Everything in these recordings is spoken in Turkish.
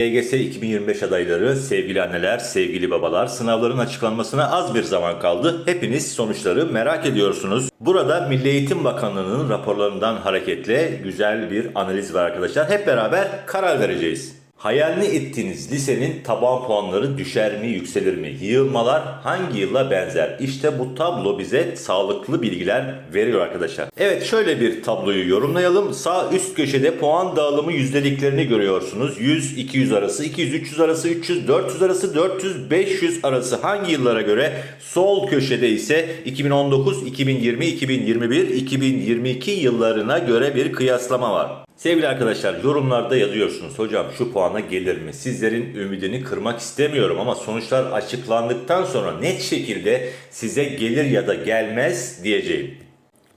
YGS 2025 adayları, sevgili anneler, sevgili babalar, sınavların açıklanmasına az bir zaman kaldı. Hepiniz sonuçları merak ediyorsunuz. Burada Milli Eğitim Bakanlığı'nın raporlarından hareketle güzel bir analiz var arkadaşlar. Hep beraber karar vereceğiz. Hayalini ettiğiniz lisenin taban puanları düşer mi, yükselir mi? Yığılmalar hangi yılla benzer? İşte bu tablo bize sağlıklı bilgiler veriyor arkadaşlar. Evet şöyle bir tabloyu yorumlayalım. Sağ üst köşede puan dağılımı yüzdeliklerini görüyorsunuz. 100-200 arası, 200-300 arası, 300-400 arası, 400-500 arası hangi yıllara göre? Sol köşede ise 2019, 2020, 2021, 2022 yıllarına göre bir kıyaslama var. Sevgili arkadaşlar yorumlarda yazıyorsunuz hocam şu puana gelir mi? Sizlerin ümidini kırmak istemiyorum ama sonuçlar açıklandıktan sonra net şekilde size gelir ya da gelmez diyeceğim.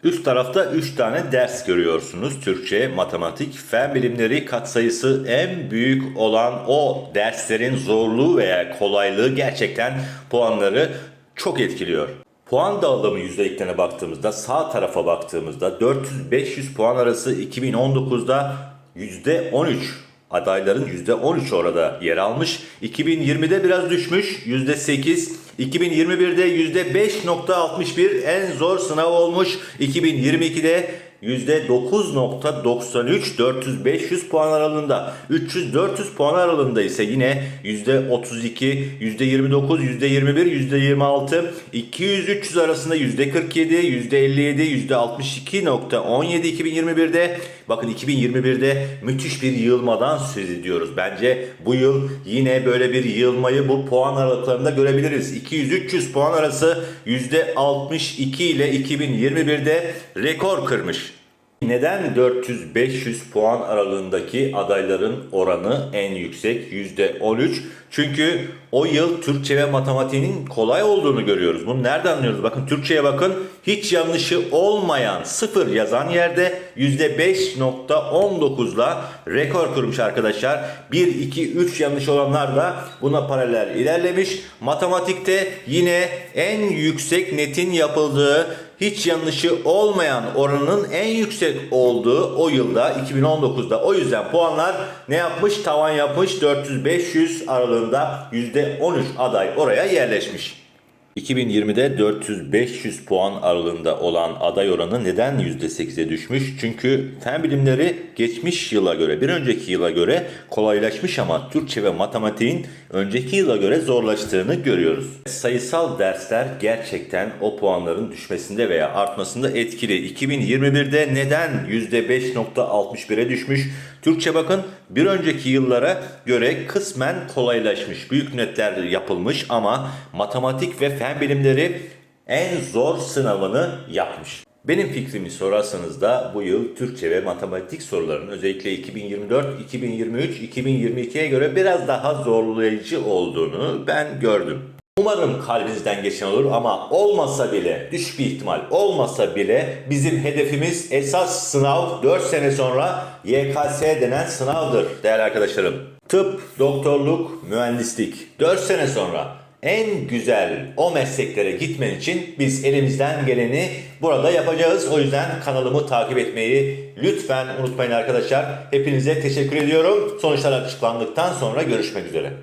Üst tarafta 3 tane ders görüyorsunuz. Türkçe, matematik, fen bilimleri katsayısı en büyük olan o derslerin zorluğu veya kolaylığı gerçekten puanları çok etkiliyor. Puan dağılımı yüzdeliklerine baktığımızda sağ tarafa baktığımızda 400-500 puan arası 2019'da %13 adayların %13 orada yer almış. 2020'de biraz düşmüş %8. 2021'de %5.61 en zor sınav olmuş. 2022'de %9.93 400-500 puan aralığında. 300-400 puan aralığında ise yine %32, %29, %21, %26, 200-300 arasında %47, %57, %62.17 2021'de. Bakın 2021'de müthiş bir yığılmadan söz ediyoruz. Bence bu yıl yine böyle bir yığılmayı bu puan aralıklarında görebiliriz. 200-300 puan arası %62 ile 2021'de rekor kırmış. Neden 400-500 puan aralığındaki adayların oranı en yüksek %13? Çünkü o yıl Türkçe ve matematiğinin kolay olduğunu görüyoruz. Bunu nereden anlıyoruz? Bakın Türkçe'ye bakın. Hiç yanlışı olmayan sıfır yazan yerde %5.19'la rekor kurmuş arkadaşlar. 1, 2, 3 yanlış olanlar da buna paralel ilerlemiş. Matematikte yine en yüksek netin yapıldığı hiç yanlışı olmayan oranın en yüksek olduğu o yılda 2019'da. O yüzden puanlar ne yapmış? Tavan yapmış 400-500 aralığında %13 aday oraya yerleşmiş. 2020'de 400-500 puan aralığında olan aday oranı neden %8'e düşmüş? Çünkü fen bilimleri geçmiş yıla göre, bir önceki yıla göre kolaylaşmış ama Türkçe ve matematiğin önceki yıla göre zorlaştığını görüyoruz. Sayısal dersler gerçekten o puanların düşmesinde veya artmasında etkili. 2021'de neden %5.61'e düşmüş? Türkçe bakın bir önceki yıllara göre kısmen kolaylaşmış. Büyük netler yapılmış ama matematik ve fen bilimleri en zor sınavını yapmış. Benim fikrimi sorarsanız da bu yıl Türkçe ve matematik sorularının özellikle 2024, 2023, 2022'ye göre biraz daha zorlayıcı olduğunu ben gördüm. Umarım kalbinizden geçen olur ama olmasa bile, düşük bir ihtimal olmasa bile bizim hedefimiz esas sınav 4 sene sonra YKS denen sınavdır değerli arkadaşlarım. Tıp, doktorluk, mühendislik 4 sene sonra en güzel o mesleklere gitmen için biz elimizden geleni burada yapacağız. O yüzden kanalımı takip etmeyi lütfen unutmayın arkadaşlar. Hepinize teşekkür ediyorum. Sonuçlar açıklandıktan sonra görüşmek üzere.